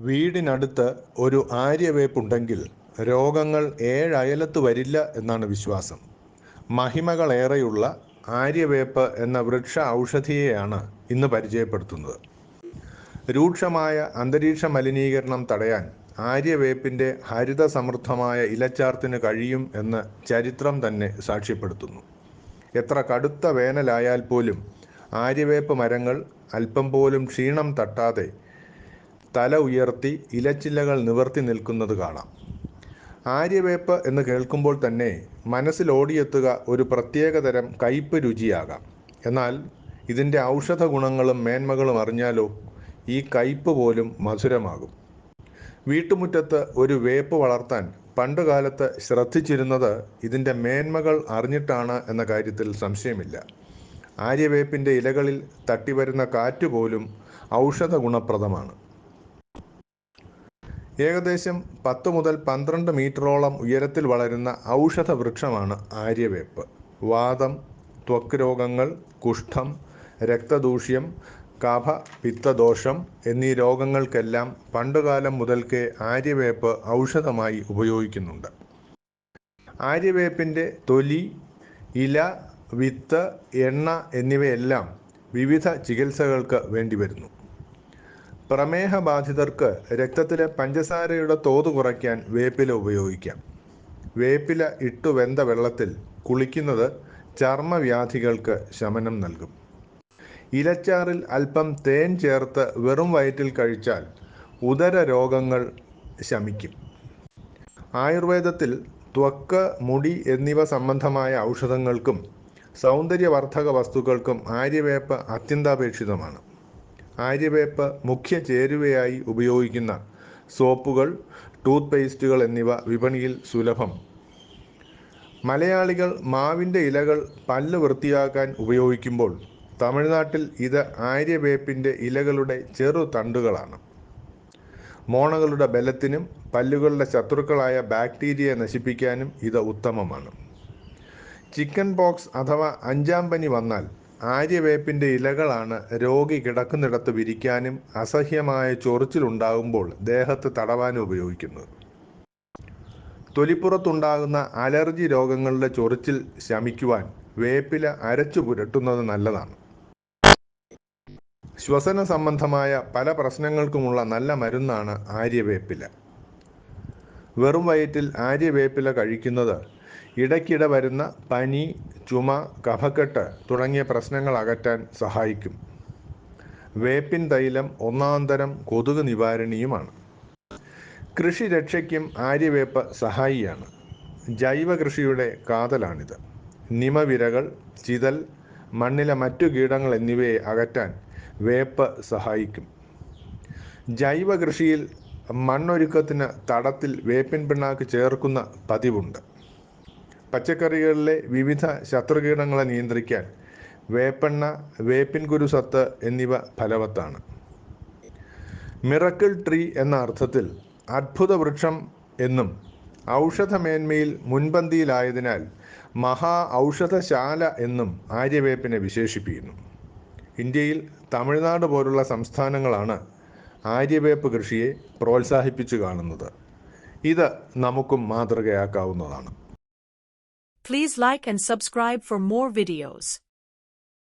വീടിനടുത്ത് ഒരു ആര്യവേപ്പുണ്ടെങ്കിൽ രോഗങ്ങൾ ഏഴയലത്ത് വരില്ല എന്നാണ് വിശ്വാസം. മഹിമകളേറെയുള്ള ആര്യവേപ്പ് എന്ന വൃക്ഷ ഔഷധിയെയാണ് ഇന്ന് പരിചയപ്പെടുത്തുന്നത്. രൂക്ഷമായ അന്തരീക്ഷ മലിനീകരണം തടയാൻ ആര്യവേപ്പിന്റെ ഹരിത സമൃദ്ധമായ ഇലച്ചാർത്തിന് കഴിയും എന്ന് ചരിത്രം തന്നെ സാക്ഷ്യപ്പെടുത്തുന്നു. എത്ര കടുത്ത വേനലായാൽ പോലും ആര്യവേപ്പ് മരങ്ങൾ അല്പം പോലും ക്ഷീണം തട്ടാതെ തല ഉയർത്തി ഇലച്ചില്ലകൾ നിവർത്തി നിൽക്കുന്നത് കാണാം. ആര്യവേപ്പ് എന്ന് കേൾക്കുമ്പോൾ തന്നെ മനസ്സിൽ ഓടിയെത്തുക ഒരു പ്രത്യേകതരം കയ്പ് രുചിയാകാം. എന്നാൽ ഇതിന്റെ ഔഷധ ഗുണങ്ങളും മേന്മകളും അറിഞ്ഞാലോ ഈ കയ്പ് പോലും മധുരമാകും. വീട്ടുമുറ്റത്ത് ഒരു വേപ്പ് വളർത്താൻ പണ്ടുകാലത്ത് ശ്രദ്ധിച്ചിരുന്നത് ഇതിന്റെ മേന്മകൾ അറിഞ്ഞിട്ടാണ് എന്ന കാര്യത്തിൽ സംശയമില്ല. ആര്യവേപ്പിന്റെ ഇലകളിൽ തട്ടിവരുന്ന കാറ്റ് പോലും ഔഷധ ഗുണപ്രദമാണ്. ഏകദേശം പത്ത് മുതൽ പന്ത്രണ്ട് മീറ്ററോളം ഉയരത്തിൽ വളരുന്ന ഔഷധ വൃക്ഷമാണ് ആര്യവേപ്പ്. വാദം ത്വക്ക് രോഗങ്ങൾ കുഷ്ഠം രക്തദൂഷ്യം കഫ പിത്തദോഷം എന്നീ രോഗങ്ങൾക്കെല്ലാം പണ്ടുകാലം മുതൽക്കേ ആര്യവേപ്പ് ഔഷധമായി ഉപയോഗിക്കുന്നുണ്ട്. ആര്യവേപ്പിന്റെ തൊലി ഇല വിത്ത് എണ്ണ എന്നിവയെല്ലാം വിവിധ ചികിത്സകൾക്ക് വേണ്ടിവരുന്നു പ്രമേഹ ബാധിതർക്ക് രക്തത്തിലെ പഞ്ചസാരയുടെ തോത് കുറയ്ക്കാൻ വേപ്പില ഉപയോഗിക്കാം. വേപ്പില ഇട്ടു വെന്ത വെള്ളത്തിൽ കുളിക്കുന്നത് ചർമ്മവ്യാധികൾക്ക് ശമനം നൽകും. ഇലച്ചാറിൽ അല്പം തേൻ ചേർത്ത് വെറും വയറ്റിൽ കഴിച്ചാൽ ഉദര രോഗങ്ങൾ ശമിക്കും. ആയുർവേദത്തിൽ ത്വക്ക് മുടി എന്നിവ സംബന്ധമായ ഔഷധങ്ങൾക്കും സൗന്ദര്യവർദ്ധക വസ്തുക്കൾക്കും ആര്യവേപ്പ് അത്യന്താപേക്ഷിതമാണ്. ആര്യവേപ്പ് മുഖ്യ ചേരുവയായി ഉപയോഗിക്കുന്ന സോപ്പുകൾ ടൂത്ത് പേസ്റ്റുകൾ എന്നിവ വിപണിയിൽ സുലഭം. മലയാളികൾ മാവിന്റെ ഇലകൾ പല്ല് വൃത്തിയാക്കാൻ ഉപയോഗിക്കുമ്പോൾ തമിഴ്നാട്ടിൽ ഇത് ആര്യവേപ്പിന്റെ ഇലകളുടെ ചെറു തണ്ടുകളാണ്. മോണകളുടെ ബലത്തിനും പല്ലുകളുടെ ശത്രുക്കളായ ബാക്ടീരിയയെ നശിപ്പിക്കാനും ഇത് ഉത്തമമാണ്. ചിക്കൻ പോക്സ് അഥവാ അഞ്ചാം പനി വന്നാൽ ആര്യവേപ്പിന്റെ ഇലകളാണ് രോഗി കിടക്കുന്നിടത്ത് വിരിക്കാനും അസഹ്യമായ ചൊറിച്ചിലുണ്ടാകുമ്പോൾ ദേഹത്ത് തടവാനും ഉപയോഗിക്കുന്നത്. തൊലിപ്പുറത്തുണ്ടാകുന്ന അലർജി രോഗങ്ങളുടെ ചൊറിച്ചിൽ ശമിക്കുവാൻ വേപ്പില അരച്ചു പുരട്ടുന്നത് നല്ലതാണ്. ശ്വസന സംബന്ധമായ പല പ്രശ്നങ്ങൾക്കുമുള്ള നല്ല മരുന്നാണ് ആര്യവേപ്പില. വെറും വയറ്റിൽ ആര്യവേപ്പില കഴിക്കുന്നത് ഇടയ്ക്കിടെ വരുന്ന പനി ചുമ കഫക്കെട്ട് തുടങ്ങിയ പ്രശ്നങ്ങൾ അകറ്റാൻ സഹായിക്കും. വേപ്പിൻ തൈലം ഒന്നാന്തരം കൊതുക് നിവാരണിയുമാണ്. കൃഷി രക്ഷയ്ക്കും ആര്യവേപ്പ് സഹായിയാണ്. ജൈവ കൃഷിയുടെ കാതലാണിത്. നിമവിരകൾ ചിതൽ മണ്ണിലെ മറ്റു കീടങ്ങൾ എന്നിവയെ അകറ്റാൻ വേപ്പ് സഹായിക്കും. ജൈവ കൃഷിയിൽ മണ്ണൊരുക്കത്തിന് തടത്തിൽ വേപ്പിൻ പിണ്ണാക്ക് ചേർക്കുന്ന പതിവുണ്ട്. പച്ചക്കറികളിലെ വിവിധ ശത്രുകീടങ്ങളെ നിയന്ത്രിക്കാൻ വേപ്പെണ്ണ വേപ്പിൻ കുരുസത്ത് എന്നിവ ഫലവത്താണ്. മിറക്കിൾ ട്രീ എന്ന അർത്ഥത്തിൽ അത്ഭുത വൃക്ഷം എന്നും ഔഷധമേന്മയിൽ മുൻപന്തിയിലായതിനാൽ മഹാ ഔഷധശാല എന്നും ആര്യവേപ്പിനെ വിശേഷിപ്പിക്കുന്നു. ഇന്ത്യയിൽ തമിഴ്നാട് പോലുള്ള സംസ്ഥാനങ്ങളാണ് ആര്യവേപ്പ് കൃഷിയെ പ്രോത്സാഹിപ്പിച്ചു കാണുന്നത്. ഇത് നമുക്കും മാതൃകയാക്കാവുന്നതാണ്. Please like and subscribe for more videos.